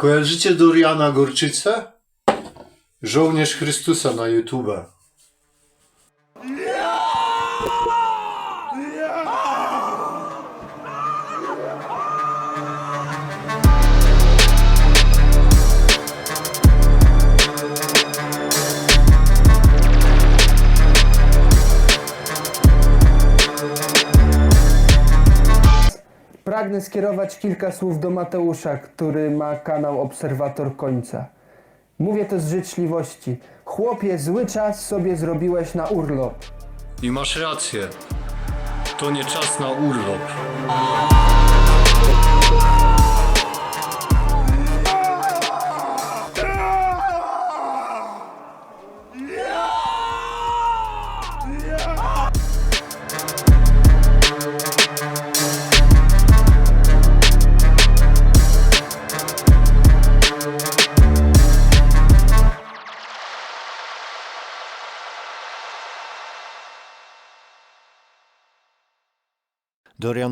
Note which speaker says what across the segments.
Speaker 1: Kojarzycie Doriana Gorczycę? Żołnierz Chrystusa na YouTube.
Speaker 2: Pragnę skierować kilka słów do Mateusza, który ma kanał Obserwator Końca. Mówię to z życzliwości. Chłopie, zły czas sobie zrobiłeś na urlop.
Speaker 1: I masz rację. To nie czas na urlop.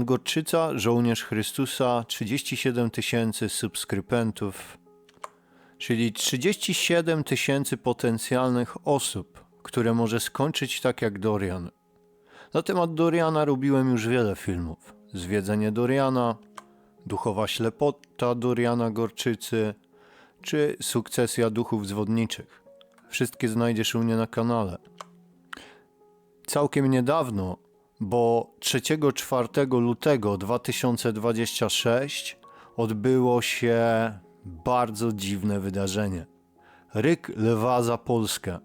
Speaker 1: Gorczyca, żołnierz Chrystusa, 37 tysięcy subskrybentów, czyli 37 tysięcy potencjalnych osób, które może skończyć tak jak Dorian. Na temat Doriana robiłem już wiele filmów. Zwiedzenie Doriana, duchowa ślepota Doriana Gorczycy, czy sukcesja duchów zwodniczych. Wszystkie znajdziesz u mnie na kanale. Całkiem niedawno, bo 3-4 lutego 2026 odbyło się bardzo dziwne wydarzenie. Ryk lwa za Polskę.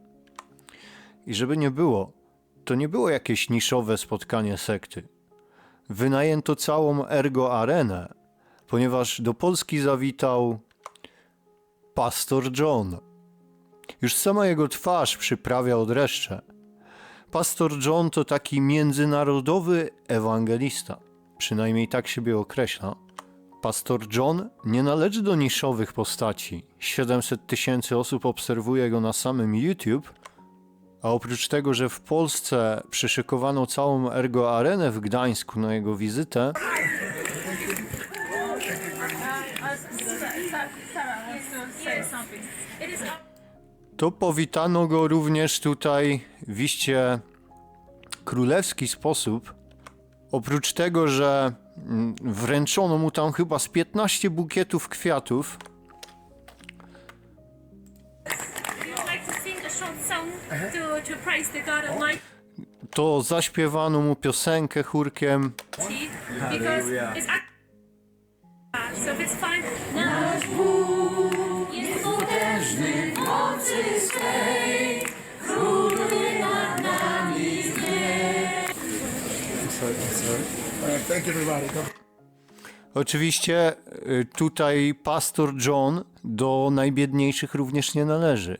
Speaker 1: I żeby nie było, to nie było jakieś niszowe spotkanie sekty. Wynajęto całą Ergo Arenę, ponieważ do Polski zawitał pastor John. Już sama jego twarz przyprawia odreszcze. Pastor John to taki międzynarodowy ewangelista. Przynajmniej tak siebie określa. Pastor John nie należy do niszowych postaci. 700 tysięcy osób obserwuje go na samym YouTube. A oprócz tego, że w Polsce przyszykowano całą Ergo Arenę w Gdańsku na jego wizytę,
Speaker 3: to
Speaker 1: powitano go również tutaj w iście królewski sposób. Oprócz tego, że mm, wręczono mu tam chyba z 15 bukietów kwiatów,
Speaker 3: to
Speaker 1: zaśpiewano mu piosenkę chórkiem.
Speaker 3: Nasz Bóg jest potężny mocy swej,
Speaker 4: thank you, everybody.
Speaker 1: Oczywiście y, tutaj pastor John do najbiedniejszych również nie należy.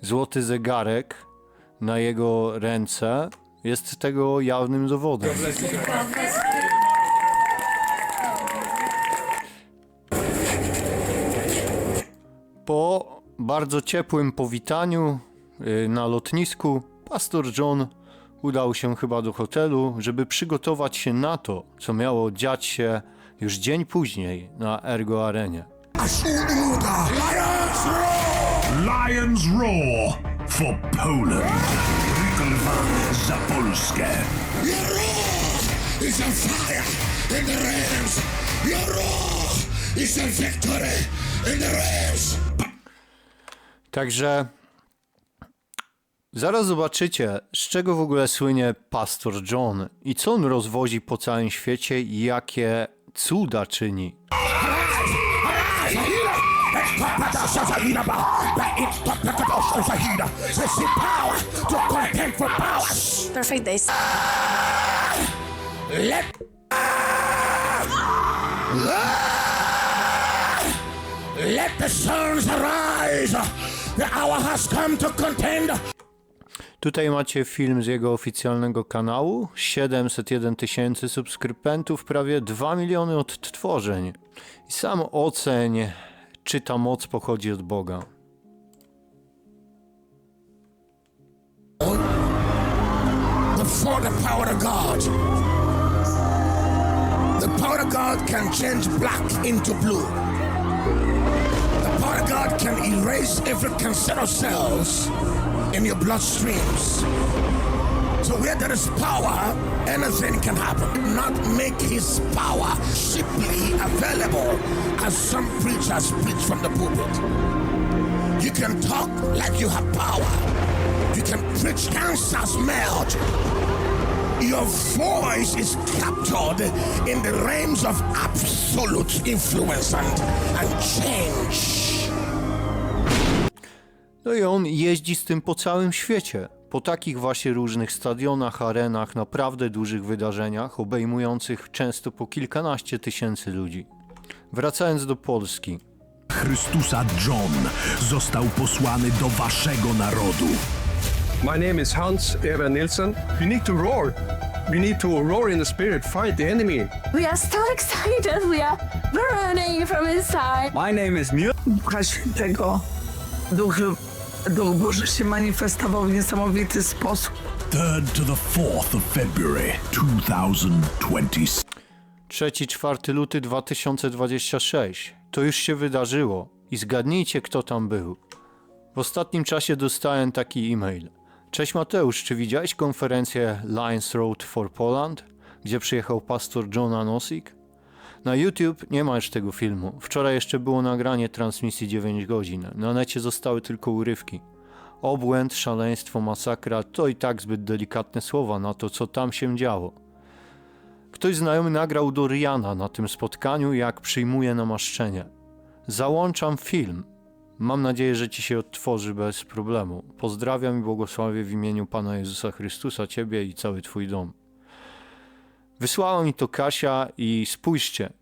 Speaker 1: Złoty zegarek na jego ręce jest tego jawnym dowodem. Po bardzo ciepłym powitaniu y, na lotnisku, pastor John udał się chyba do hotelu, żeby przygotować się na to, co miało dziać się już dzień później na Ergo Arenie.
Speaker 5: Lions Roar for Poland. Rykolwa za Polskę.
Speaker 4: Your roar is a fire in the realms. Your roar is a victory in the realms.
Speaker 1: Także zaraz zobaczycie, z czego w ogóle słynie pastor John i co on rozwozi po całym świecie i jakie cuda czyni.
Speaker 6: Perfect days.
Speaker 4: Let the sons arise. The hour has come to contend.
Speaker 1: Tutaj macie film z jego oficjalnego kanału, 701 tysięcy subskrybentów, prawie 2 miliony odtworzeń. I sam oceń, czy ta moc pochodzi od Boga.
Speaker 4: For the power of God. The power of God can change black into blue. can erase every cancerous cells in your bloodstreams. So where there is power, anything can happen. Not make his power cheaply available as some preachers preach from the pulpit. You can talk like you have power. You can preach cancers melt. Your voice is captured in the realms of absolute influence and, and change.
Speaker 1: No i on jeździ z tym po całym świecie. Po takich właśnie różnych stadionach, arenach, naprawdę dużych wydarzeniach, obejmujących często po kilkanaście tysięcy ludzi. Wracając do Polski.
Speaker 5: Chrystusa John został posłany do waszego narodu.
Speaker 6: My name is Hans Eva Nilsson. You need to roar. You need to roar in the spirit, fight the enemy.
Speaker 7: We are so excited. We are burning from inside.
Speaker 8: My name is Mil. Ducha Świętego. Duch, Duch Boży się manifestował w niesamowity sposób.
Speaker 5: 3rd to the 4th of February 2026.
Speaker 1: 3-4 luty 2026. To już się wydarzyło. I zgadnijcie, kto tam był. W ostatnim czasie dostałem taki e-mail. Cześć Mateusz, czy widziałeś konferencję Lions Road for Poland, gdzie przyjechał pastor John Anosik? Na YouTube nie ma już tego filmu. Wczoraj jeszcze było nagranie transmisji 9 godzin. Na necie zostały tylko urywki. Obłęd, szaleństwo, masakra to i tak zbyt delikatne słowa na to, co tam się działo. Ktoś znajomy nagrał do Riana na tym spotkaniu, jak przyjmuje namaszczenie. Załączam film. Mam nadzieję, że ci się odtworzy bez problemu. Pozdrawiam i błogosławię w imieniu Pana Jezusa Chrystusa Ciebie i cały Twój dom. Wysłała mi to Kasia i spójrzcie.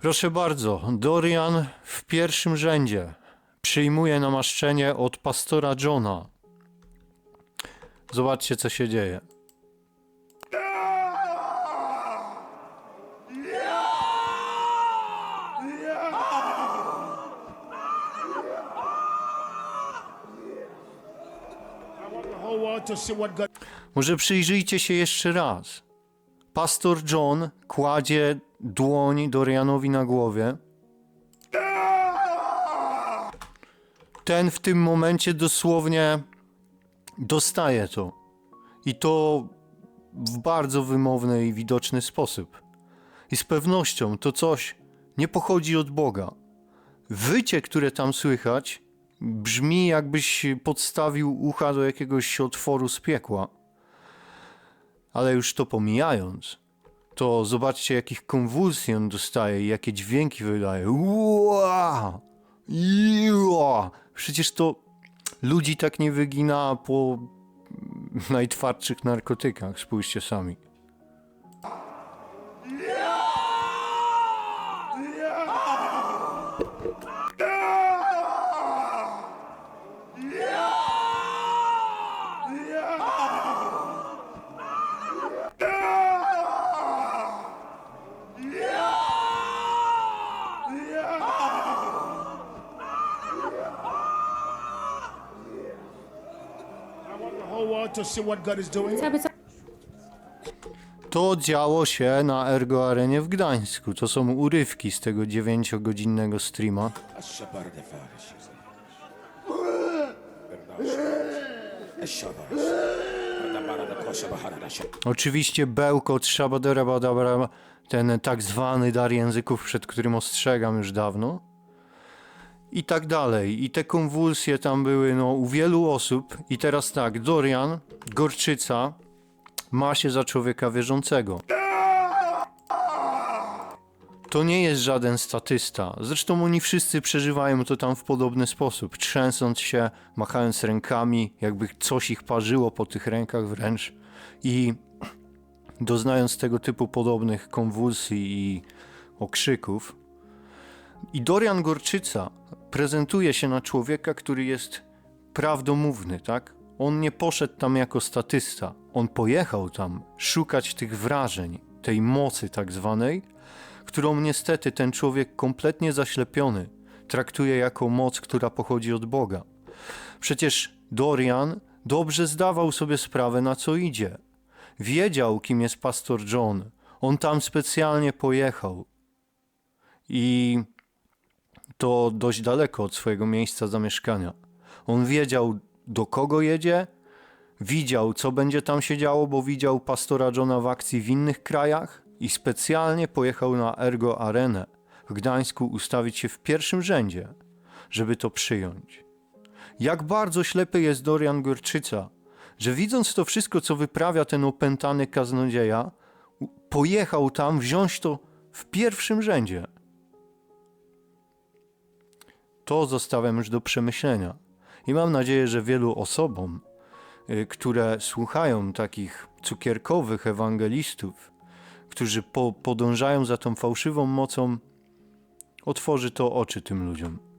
Speaker 1: Proszę bardzo, Dorian w pierwszym rzędzie przyjmuje namaszczenie od pastora Johna. Zobaczcie, co się dzieje. Może przyjrzyjcie się jeszcze raz. Pastor John kładzie dłoń Dorianowi na głowie. Ten w tym momencie dosłownie dostaje to. I to w bardzo wymowny i widoczny sposób. I z pewnością to coś nie pochodzi od Boga. Wycie, które tam słychać, brzmi jakbyś podstawił ucha do jakiegoś otworu z piekła. Ale już to pomijając, to zobaczcie, jakich konwulsji on dostaje i jakie dźwięki wydaje. Ua! Przecież to ludzi tak nie wygina po najtwardszych narkotykach. Spójrzcie sami.
Speaker 4: The whole world to see what God is doing.
Speaker 3: Cały czas
Speaker 1: To działo się na Ergo Arenie w Gdańsku. To są urywki z tego 9-godzinnego streama. Oczywiście bełkot, szabaderabadabra, ten tak zwany dar języków, przed którym ostrzegam już dawno. I tak dalej. I te konwulsje tam były no, u wielu osób. I teraz tak, Dorian, Gorczyca, ma się za człowieka wierzącego. To nie jest żaden statysta. Zresztą oni wszyscy przeżywają to tam w podobny sposób, trzęsąc się, machając rękami, jakby coś ich parzyło po tych rękach wręcz i doznając tego typu podobnych konwulsji i okrzyków. I Dorian Gorczyca prezentuje się na człowieka, który jest prawdomówny, tak? On nie poszedł tam jako statysta. On pojechał tam szukać tych wrażeń, tej mocy tak zwanej, którą niestety ten człowiek kompletnie zaślepiony traktuje jako moc, która pochodzi od Boga. Przecież Dorian dobrze zdawał sobie sprawę, na co idzie. Wiedział, kim jest pastor John. On tam specjalnie pojechał. I to dość daleko od swojego miejsca zamieszkania. On wiedział, do kogo jedzie, widział, co będzie tam się działo, bo widział pastora Johna w akcji w innych krajach i specjalnie pojechał na Ergo Arenę w Gdańsku ustawić się w pierwszym rzędzie, żeby to przyjąć. Jak bardzo ślepy jest Dorian Gorczyca, że widząc to wszystko, co wyprawia ten opętany kaznodzieja, pojechał tam wziąć to w pierwszym rzędzie. To zostawiam już do przemyślenia. I mam nadzieję, że wielu osobom, y, które słuchają takich cukierkowych ewangelistów, którzy po, podążają za tą fałszywą mocą, otworzy to oczy tym ludziom.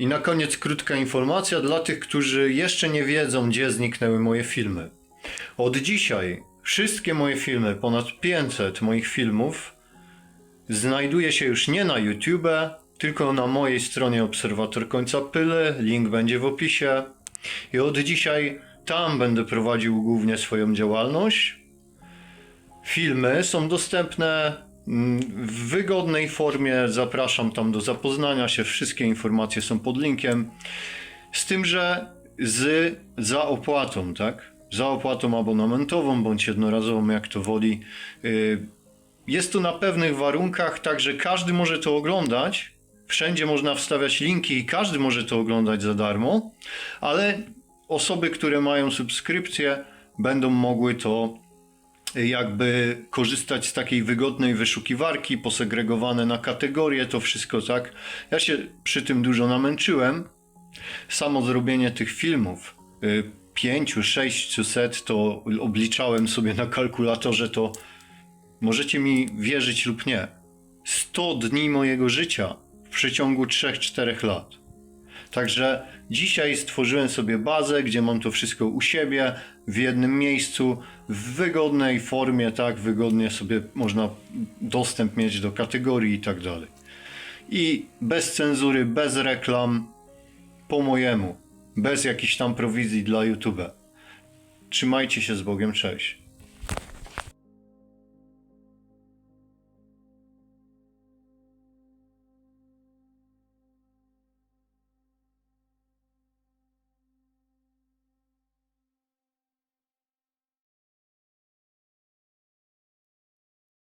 Speaker 1: I na koniec krótka informacja dla tych, którzy jeszcze nie wiedzą, gdzie zniknęły moje filmy. Od dzisiaj wszystkie moje filmy, ponad 500 moich filmów, znajduje się już nie na YouTube, tylko na mojej stronie Obserwator Końca Pyly. Link będzie w opisie. I od dzisiaj tam będę prowadził głównie swoją działalność. Filmy są dostępne w wygodnej formie. Zapraszam tam do zapoznania się. Wszystkie informacje są pod linkiem. Z tym, że z za opłatą, tak? Za opłatą abonamentową bądź jednorazową, jak to woli. Yy, Jest to na pewnych warunkach, tak że każdy może to oglądać. Wszędzie można wstawiać linki i każdy może to oglądać za darmo, ale osoby, które mają subskrypcję, będą mogły to jakby korzystać z takiej wygodnej wyszukiwarki, posegregowane na kategorie, to wszystko tak. Ja się przy tym dużo namęczyłem. Samo zrobienie tych filmów, y, pięciu, sześciuset, to obliczałem sobie na kalkulatorze, to możecie mi wierzyć lub nie. 100 dni mojego życia w przeciągu 3-4 lat. Także dzisiaj stworzyłem sobie bazę, gdzie mam to wszystko u siebie, w jednym miejscu, w wygodnej formie, tak, wygodnie sobie można dostęp mieć do kategorii i tak dalej. I bez cenzury, bez reklam, po mojemu, bez jakichś tam prowizji dla YouTube. Trzymajcie się z Bogiem, cześć.